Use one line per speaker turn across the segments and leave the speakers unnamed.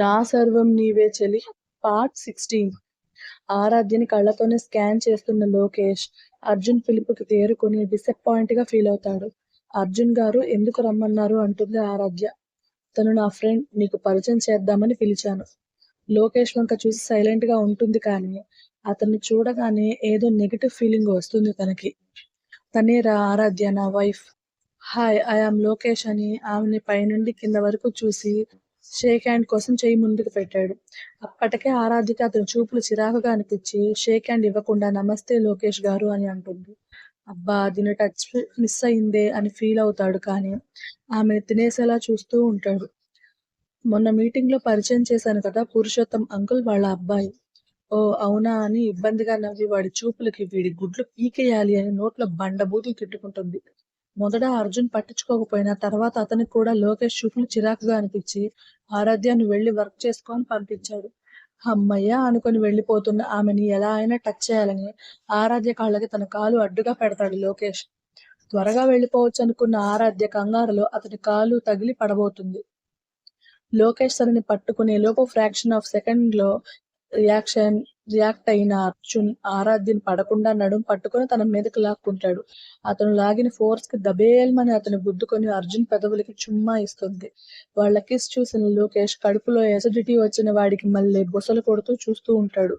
నా సర్వం నీవే చెలి. Part sixteen. ఆరాధ్యని కళ్ళతోనే స్కాన్ చేస్తున్న లోకేష్ అర్జున్ పిలుపుకి తేరుకొని డిసప్పాయింట్గా ఫీల్ అవుతాడు. అర్జున్ గారు ఎందుకు రమ్మన్నారు అంటుంది ఆరాధ్య. తను నా ఫ్రెండ్ నీకు పరిచయం చేద్దామని పిలిచాను. లోకేష్ వంక చూసి సైలెంట్గా ఉంటుంది కానీ అతన్ని చూడగానే ఏదో నెగటివ్ ఫీలింగ్ వస్తుంది తనకి. తనే రా ఆరాధ్య నా వైఫ్ హాయ్ ఐఆమ్ లోకేష్ అని ఆమెని పైనుండి కింద వరకు చూసి షేక్ హ్యాండ్ కోసం చేయి ముందుకు పెట్టాడు. అప్పటికే ఆరాధ్యకి అతని చూపులు చిరాకుగా అనిపించి షేక్ హ్యాండ్ ఇవ్వకుండా నమస్తే లోకేష్ గారు అని అంటుంది. అబ్బా దీని టచ్ మిస్ అయిందే అని ఫీల్ అవుతాడు కానీ ఆమె తినేసేలా చూస్తూ ఉంటాడు. మొన్న మీటింగ్లో పరిచయం చేశాను కదా పురుషోత్తం అంకుల్ వాళ్ళ అబ్బాయి. ఓ అవునా అని ఇబ్బందిగా నవ్వి వాడి చూపులకి వీడి గుడ్లు పీకేయాలి అని నోట్లో బండబూతులు తిట్టుకుంటుంది. మొదట అర్జున్ పట్టించుకోకపోయినా తర్వాత అతనికి కూడా లోకేష్ చూపులు చిరాకుగా అనిపించి ఆరాధ్య నువ్వు వెళ్ళి వర్క్ చేసుకొని పంపించాడు. అమ్మయ్య అనుకుని వెళ్ళిపోతున్న ఆమెని ఎలా అయినా టచ్ చేయాలని ఆరాధ్య కాళ్ళకి తన కాలు అడ్డుగా పెడతాడు లోకేష్. త్వరగా వెళ్ళిపోవచ్చు అనుకున్న ఆరాధ్య కంగారులో అతని కాలు తగిలి పడబోతుంది. లోకేష్ తనని పట్టుకునే లోపు ఫ్రాక్షన్ ఆఫ్ సెకండ్లో రియాక్షన్ రియాక్ట్ అయిన అర్జున్ ఆరాధ్యని పడకుండా నడుం పట్టుకొని తన మీదకి లాక్కుంటాడు. అతను లాగిన ఫోర్స్కి దబేల్మని అతను గుద్దుకొని అర్జున్ పెదవులకి చుమ్మా ఇస్తుంది. వాళ్ళ కిస్ చూసిన లోకేష్ కడుపులో ఎసిడిటీ వచ్చిన వాడికి మళ్ళీ బుసలు కొడుతూ చూస్తూ ఉంటాడు.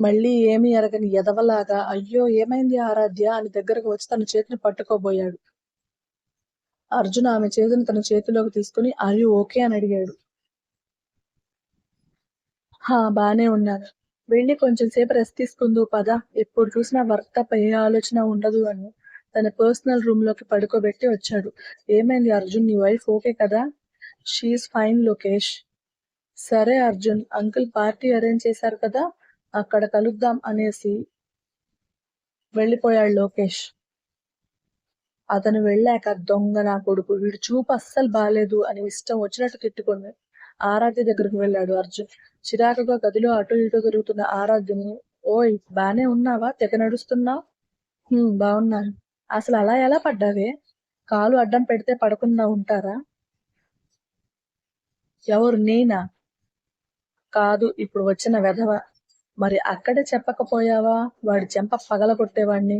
మళ్ళీ ఏమీ ఎరగని ఎదవలాగా అయ్యో ఏమైంది ఆరాధ్య? అని దగ్గరకు వచ్చి తన చేతిని పట్టుకోబోయాడు. అర్జున్ ఆమె చేతిని తన చేతిలోకి తీసుకుని ఆర్ యు ఓకే అని అడిగాడు. హా బానే ఉన్నాను వెళ్ళి కొంచెం సేపు రెస్ట్ తీసుకుందు పద. ఎప్పుడు చూసినా వర్క్ తప్ప ఏ ఆలోచన ఉండదు అని. తన పర్సనల్ రూమ్లోకి పడుకోబెట్టి వచ్చాడు. ఏమైంది అర్జున్? నీ వైఫ్ ఓకే కదా? She's fine Lokesh. సరే అర్జున్ అంకుల్ పార్టీ అరేంజ్ చేశారు కదా? అక్కడ కలుద్దాం అనేసి వెళ్ళిపోయాడు లోకేష్. అతను వెళ్ళాక దొంగ నా కొడుకు. వీడు చూపు అస్సలు బాగాలేదు అని ఇష్టం వచ్చినట్టు తిట్టుకుంది ఆరాధ్య దగ్గరకు వెళ్ళాడు అర్జున్. చిరాకుగా గదిలో అటు ఇటు తిరుగుతున్న ఆరాధ్యము ఓయ్ బానే ఉన్నావా? తెగ నడుస్తున్నావు? బాగున్నాను అసలు అలా ఎలా పడ్డావే? కాలు అడ్డం పెడితే పడకుండా ఉంటారా? ఎవరు? నేనా? కాదు ఇప్పుడు వచ్చిన వెధవ. మరి అక్కడే చెప్పకపోయావా? వాడి చెంప పగల కొట్టేవాడిని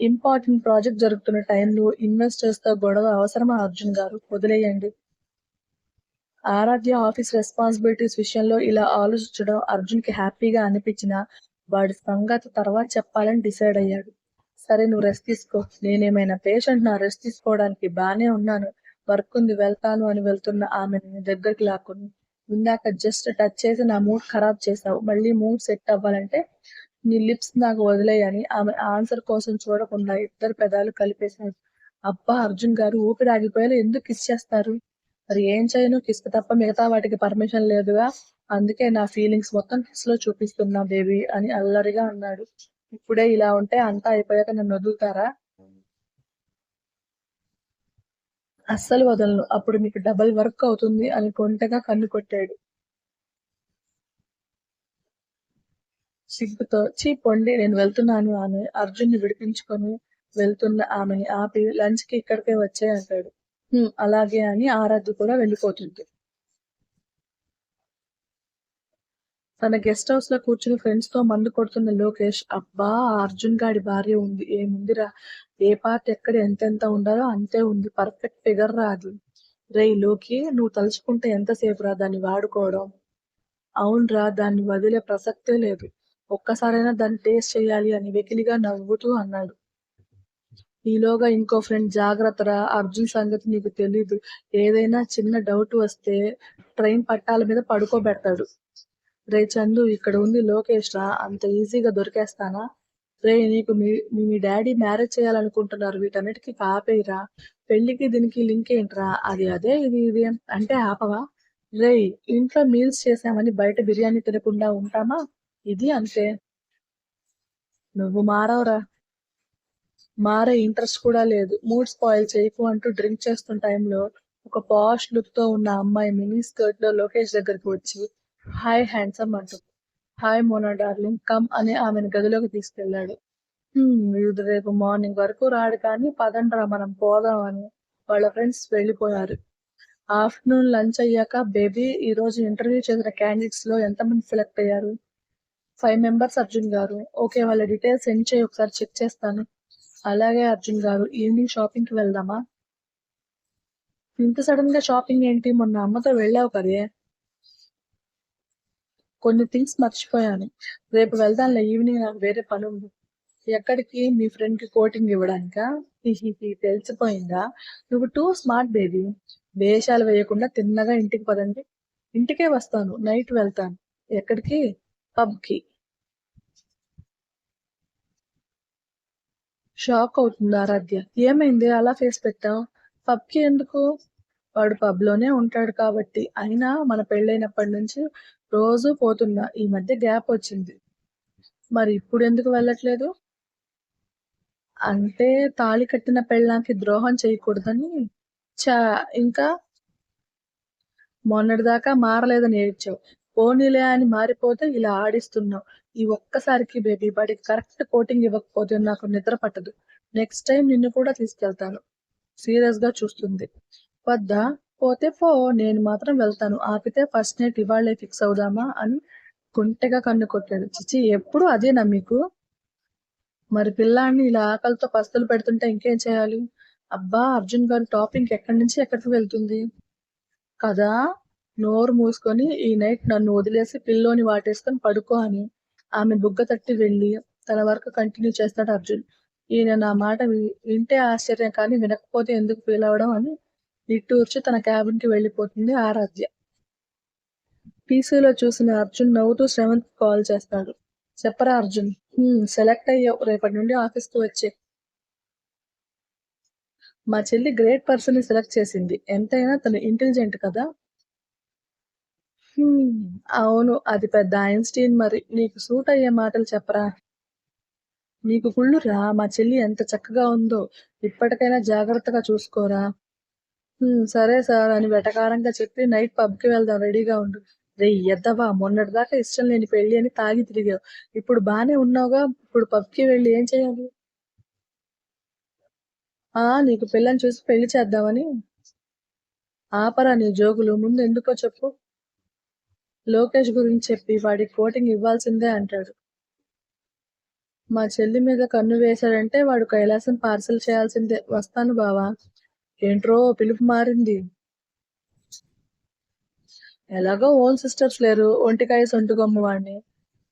ఇంపార్టెంట్ ప్రాజెక్ట్ జరుగుతున్న టైంలో ఇన్వెస్టర్స్తో గొడవ అవసరమా అర్జున్ గారు? వదిలేయండి. ఆరాధ్య ఆఫీస్ రెస్పాన్సిబిలిటీస్ విషయంలో ఇలా ఆలోచించడం అర్జున్కి హ్యాపీగా అనిపించిన వాడి సంగతి తర్వాత చెప్పాలని డిసైడ్ అయ్యాడు. సరే నువ్వు రెస్ట్ తీసుకో. నేనేమైనా పేషెంట్ నా రెస్ట్ తీసుకోవడానికి బానే ఉన్నాను. వర్క్ ఉంది వెళ్తాను అని వెళ్తున్న ఆమెని దగ్గరికి లాక్కుని ఇందాక జస్ట్ టచ్ చేసి నా మూడ్ ఖరాబ్ చేసావు మళ్ళీ మూడ్ సెట్ అవ్వాలంటే నీ లిప్స్ నాకు వదిలేయని ఆమె ఆన్సర్ కోసం చూడకుండా ఇద్దరు పెదాలు కలిపేశాడు అబ్బా అర్జున్ గారు ఊపిరి ఆగిపోయేలా ఎందుకు కిస్ చేస్తారు? మరి ఏం చేయను? కిస్క తప్ప మిగతా వాటికి పర్మిషన్ లేదుగా. అందుకే నా ఫీలింగ్స్ మొత్తం కిస్లో చూపిస్తున్నా బేబీ అని అల్లరిగా అన్నాడు. ఇప్పుడే ఇలా ఉంటే అంతా అయిపోయాక నన్ను వదులుతారా? అస్సలు వదలను. అప్పుడు మీకు డబల్ వర్క్ అవుతుంది అని కొంటగా కన్ను కొట్టాడు. సిగ్గుతో చీ పొండి నేను వెళ్తున్నాను అని అర్జున్ని విడిపించుకొని వెళ్తున్న ఆమెని ఆపి లంచ్కి ఇక్కడికే వచ్చే అంటాడు. అలాగే అని ఆరాధ్య కూడా వెళ్ళిపోతుంది. తన గెస్ట్ హౌస్లో కూర్చుని ఫ్రెండ్స్తో మందు కొడుతున్న లోకేష్ అబ్బా అర్జున్ గాడి భార్య ఉంది ఏముందిరా? ఏ పార్ట్ ఎక్కడ ఎంతెంత ఉండాలో అంతే ఉంది పర్ఫెక్ట్ ఫిగర్ రాదు రే రేయ్లోకి నువ్వు తలుచుకుంటే ఎంతసేపు రా దాన్ని వాడుకోవడం? అవునరా దాన్ని వదిలే ప్రసక్తే లేదు. ఒక్కసారైనా దాన్ని టేస్ట్ చేయాలి అని వెకిలిగా నవ్వుతూ అన్నాడు. ఈలోగా ఇంకో ఫ్రెండ్ జాగ్రత్తరా? అర్జున్ సంగతి నీకు తెలీదు. ఏదైనా చిన్న డౌట్ వస్తే ట్రైన్ పట్టాల మీద పడుకోబెడతాడు. రే చందు ఇక్కడ ఉంది లోకేష్ రా. అంత ఈజీగా దొరికేస్తానా? రే నీకు మీ మీ డాడీ మ్యారేజ్ చేయాలనుకుంటున్నారు. వీటన్నిటికీ ఆపేయరా. పెళ్ళికి దీనికి లింక్ ఏంట్రా? అది అదే ఇది ఇది అంటే ఆపవా? రే ఇంట్లో మీల్స్ చేసామని బయట బిర్యానీ తినకుండా ఉంటామా? ఇది అంతే. నువ్వు మారవరా. మారే ఇంట్రెస్ట్ కూడా లేదు. మూడ్ స్పాయిల్ చేయకు అంటూ డ్రింక్ చేస్తున్న టైంలో ఒక పాష్ లుక్తో ఉన్న అమ్మాయి మినీ స్కర్ట్లో లోకేష్ దగ్గరికి వచ్చి హాయ్ హ్యాండ్సమ్ అంటుంది హాయ్ మోనా డార్లింగ్ కమ్ అని ఆమెను గదిలోకి తీసుకెళ్ళాడు వీడు రేపు మార్నింగ్ వరకు రాడు కానీ పదండ్రా మనం పోదాం అని వాళ్ళ ఫ్రెండ్స్ వెళ్ళిపోయారు. ఆఫ్టర్నూన్ లంచ్ అయ్యాక బేబీ ఈ రోజు ఇంటర్వ్యూ చేసిన క్యాండిడేట్స్లో ఎంతమంది సెలెక్ట్ అయ్యారు? ఫైవ్ మెంబర్స్ అర్జున్ గారు ఓకే వాళ్ళ డీటెయిల్స్ సెండ్ చేయి ఒకసారి చెక్ చేస్తాను. అలాగే అర్జున్ గారు ఈవినింగ్ షాపింగ్కి వెళ్దామా? ఇంత సడన్గా షాపింగ్ ఏంటి? మొన్న అమ్మతో వెళ్ళావు కదే. కొన్ని థింగ్స్ మర్చిపోయాను. రేపు వెళ్దాంలే ఈవినింగ్ నాకు వేరే పని ఉంది ఎక్కడికి? మీ ఫ్రెండ్కి కోటింగ్ ఇవ్వడానికా? తెలిసిపోయిందా? నువ్వు టూ స్మార్ట్ బేబీ. వేషాలు వేయకుండా తిన్నగా ఇంటికి పదండి. ఇంటికే వస్తాను నైట్ వెళ్తాను. ఎక్కడికి? పబ్ షాక్ అవుతుంది ఆరాధ్య? ఏమైంది? అలా ఫేస్ పెట్టావు? పబ్కి ఎందుకు? వాడు పబ్లోనే ఉంటాడు కాబట్టి. అయినా మన పెళ్ళైనప్పటి నుంచి రోజు పోతున్నా. ఈ మధ్య గ్యాప్ వచ్చింది. మరి ఇప్పుడు ఎందుకు వెళ్ళట్లేదు? అంటే తాళి కట్టిన పెళ్ళానికి ద్రోహం చేయకూడదని చా ఇంకా మొన్నటిదాకా మారలేదని ఏడ్చావు. పోనీలే అని మారిపోతే ఇలా ఆడిస్తున్నావు. ఈ ఒక్కసారికి బేబీ బాడీకి కరెక్ట్ కోటింగ్ ఇవ్వకపోతే నాకు నిద్ర పట్టదు. నెక్స్ట్ టైం నిన్ను కూడా తీసుకెళ్తాను. సీరియస్గా చూస్తుంది. వద్దా పోతే పో నేను మాత్రం వెళ్తాను. ఆపితే ఫస్ట్ నైట్ ఇవాళ్ళే ఫిక్స్ అవుదామా అని గుంటెగా కన్ను కొట్టాడు. చిచి ఎప్పుడు అదేనా మీకు? మరి పిల్లాన్ని ఇలా ఆకలితో పస్తులు పెడుతుంటే ఇంకేం చేయాలి? అబ్బా అర్జున్ గారి టాపింగ్ ఎక్కడి నుంచి ఎక్కడికి వెళ్తుంది? కదా నోరు మూసుకొని ఈ నైట్ నన్ను వదిలేసి పిల్లోని వాటేసుకొని పడుకో అని. ఆమె బుగ్గ తట్టి వెళ్ళి తన వర్క్ కంటిన్యూ చేస్తాడు అర్జున్. ఈయన నా మాట వింటే ఆశ్చర్యం కానీ వినకపోతే ఎందుకు ఫీల్ అవడం అని నిట్టూర్చి తన క్యాబిన్కి వెళ్ళిపోతుంది ఆరాధ్య. పీసీలో చూసిన అర్జున్ నవ్వుతూ శ్రవంత్ కాల్ చేస్తాడు. చెప్పరా అర్జున్? "హ్మ్, సెలెక్ట్ అయ్యావు. రేపటి నుండి ఆఫీస్కు వచ్చే. మా చెల్లి గ్రేట్ పర్సన్ని సెలెక్ట్ చేసింది. ఎంతైనా తను ఇంటెలిజెంట్ కదా? అవును అది పెద్ద ఐన్స్టీన్ మరి. నీకు సూట్ అయ్యే మాటలు చెప్పరా? నీకు కుళ్ళు రా మా చెల్లి ఎంత చక్కగా ఉందో. ఇప్పటికైనా జాగ్రత్తగా చూసుకోరా? సరే సార్ అని వెటకారంగా చెప్పి నైట్ పబ్కి వెళ్దాం రెడీగా ఉండు. రే ఎద్దవా మొన్నటిదాకా ఇష్టం లేని పెళ్ళి అని తాగి తిరిగావు. ఇప్పుడు బానే ఉన్నావుగా ఇప్పుడు పబ్కి వెళ్ళి ఏం చేయాలి? ఆ నీకు పిల్లని చూసి పెళ్ళి చేద్దామని. ఆపరా నీ జోగులు ముందు ఎందుకో చెప్పు. లోకేష్ గురించి చెప్పి వాడికి కోటింగ్ ఇవ్వాల్సిందే అంటాడు. మా చెల్లి మీద కన్ను వేశాడంటే వాడు కైలాసం పార్సల్ చేయాల్సిందే. వస్తాను బావా. ఏంట్రో పిలుపు మారింది. ఎలాగో ఓన్ సిస్టర్స్ లేరు. ఒంటికాయ సొంటుగొమ్మ వాడిని.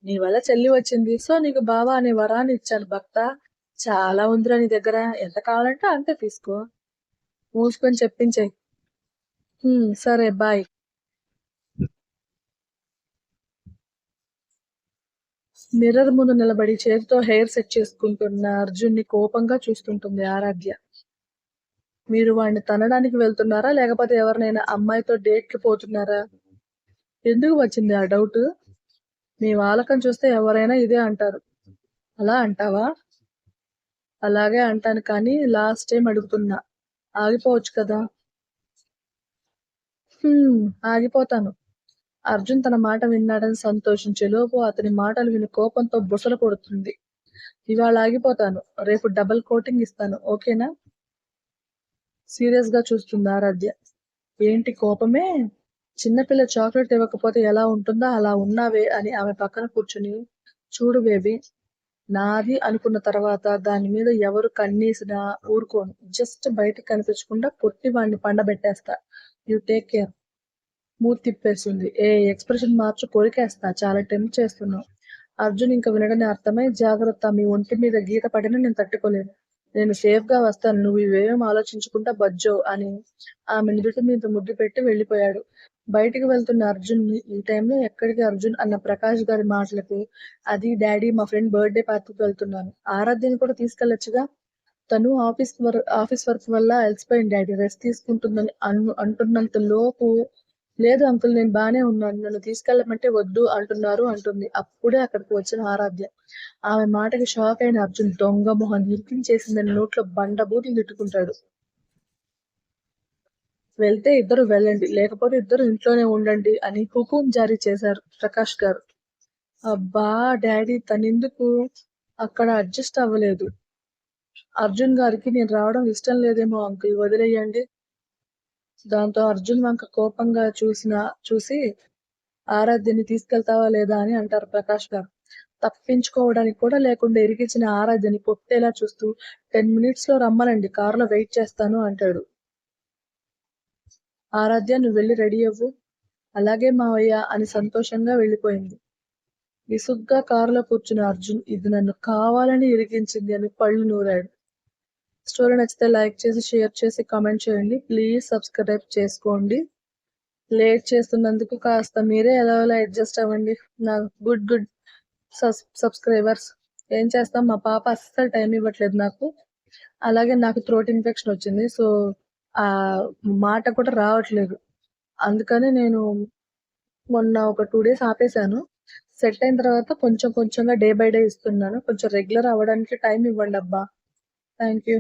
నీ వల్ల చెల్లి వచ్చింది. సో నీకు బావా అనే వరాన్ని ఇచ్చాను భక్త. చాలా ఉందిరా నీ దగ్గర. ఎంత కావాలంటే అంతే తీసుకో. మూసుకొని చెప్పించాయి. సరే బాయ్. మిర్రర్ ముందు నిలబడి చేతితో హెయిర్ సెట్ చేసుకుంటున్న అర్జున్ని కోపంగా చూస్తుంటుంది ఆరాధ్య. మీరు వాడిని తనడానికి వెళ్తున్నారా? లేకపోతే ఎవరినైనా అమ్మాయితో డేట్కి పోతున్నారా? ఎందుకు వచ్చింది ఆ డౌట్? మీ వాలకం చూస్తే ఎవరైనా ఇదే అంటారు. అలా అంటావా? అలాగే అంటాను కానీ లాస్ట్ టైం అడుగుతున్నా. ఆగిపోవచ్చు కదా? ఆగిపోతాను. అర్జున్ తన మాట విన్నాడని సంతోషించే లోపు అతని మాటలు విని కోపంతో బుసలు కొడుతుంది. ఇవాళ ఆగిపోతాను. రేపు డబుల్ కోటింగ్ ఇస్తాను. ఓకేనా? సీరియస్గా చూస్తుంది ఆరాధ్య. ఏంటి కోపమే? చిన్నపిల్ల చాక్లెట్ ఇవ్వకపోతే ఎలా ఉంటుందో? అలా ఉన్నావే అని ఆమె పక్కన కూర్చుని చూడు బేబీ నాది అనుకున్న తర్వాత దాని మీద ఎవరు కన్నీసినా ఊరుకోను. జస్ట్ బయటకు కనిపించకుండా పొట్టి వాడిని పండబెట్టేస్తా. You take care. మూతి తిప్పేసింది ఏ ఎక్స్ప్రెషన్ మార్చు కొరికేస్తా. చాలా టెంప్ చేస్తున్నావు. అర్జున్ ఇంకా వినడని అర్థమై జాగ్రత్త మీ ఒంటి మీద గీత పడినా నేను తట్టుకోలేను. నేను సేఫ్గా వస్తాను. నువ్వు ఇవేం ఆలోచించుకుంటా బజ్జో అని ఆమె నుదుటి మీద ముద్దు పెట్టి వెళ్ళిపోయాడు. బయటికి వెళ్తున్న అర్జున్ని ఈ టైంలో ఎక్కడికి అర్జున్ అన్న ప్రకాష్ గారి మాటలకి అది డాడీ మా ఫ్రెండ్ బర్త్డే పార్టీకి వెళ్తున్నాను. ఆరాధ్యని కూడా తీసుకెళ్ళొచ్చుగా తను ఆఫీస్ వర్క్ ఆఫీస్ వర్క్ వల్ల అలసిపోయింది డాడీ. రెస్ట్ తీసుకుంటుందని అను అంటున్నంత లోపు లేదు అంకుల్ నేను బానే ఉన్నాను. నన్ను తీసుకెళ్ళమంటే వద్దు అంటున్నారు అంటుంది. అప్పుడే అక్కడికి వచ్చిన ఆరాధ్య. ఆమె మాటకి షాక్ అయిన అర్జున్ దొంగ మొహం ఇరికించేసిందని నోట్లో బండబూతులు తిట్టుకుంటాడు. వెళ్తే ఇద్దరు వెళ్ళండి. లేకపోతే ఇద్దరు ఇంట్లోనే ఉండండి అని హుకుం జారీ చేశారు ప్రకాష్ గారు. అబ్బా డాడీ తనెందుకు? అక్కడ అడ్జస్ట్ అవ్వలేదు. అర్జున్ గారికి నేను రావడం ఇష్టం లేదేమో అంకుల్. వదిలేయండి. దాంతో అర్జున్ వంక కోపంగా చూసిన చూసి ఆరాధ్యని తీసుకెళ్తావా లేదా అని అంటారు ప్రకాష్ గారు. తప్పించుకోవడానికి కూడా లేకుండా ఇరిగించిన ఆరాధ్యని పొట్టేలా చూస్తూ టెన్ మినిట్స్లో రమ్మనండి కారులో వెయిట్ చేస్తాను అంటాడు. ఆరాధ్య నువ్వు వెళ్ళి రెడీ అవ్వు. అలాగే మావయ్య అని సంతోషంగా వెళ్ళిపోయింది. విసుగ్గా కారులో కూర్చున్న అర్జున్ ఇది నన్ను కావాలని ఇరిగించింది అని పళ్ళు నూరాడు. స్టోరీ నచ్చితే లైక్ చేసి షేర్ చేసి కామెంట్ చేయండి. ప్లీజ్ సబ్స్క్రైబ్ చేసుకోండి. లేట్ చేస్తున్నందుకు కాస్త మీరే ఎలా ఎలా అడ్జస్ట్ అవ్వండి. నా గుడ్ గుడ్ సబ్స్క్రైబర్స్. ఏం చేస్తాం? మా పాప అస్సలు టైం ఇవ్వట్లేదు నాకు. అలాగే నాకు థ్రోట్ ఇన్ఫెక్షన్ వచ్చింది. సో ఆ మాట కూడా రావట్లేదు. అందుకని నేను మొన్న ఒక టూ డేస్ ఆపేశాను. సెట్ అయిన తర్వాత కొంచెం కొంచెంగా డే బై డే ఇస్తున్నాను. కొంచెం రెగ్యులర్ అవ్వడానికి టైం ఇవ్వండి అబ్బా. Thank you.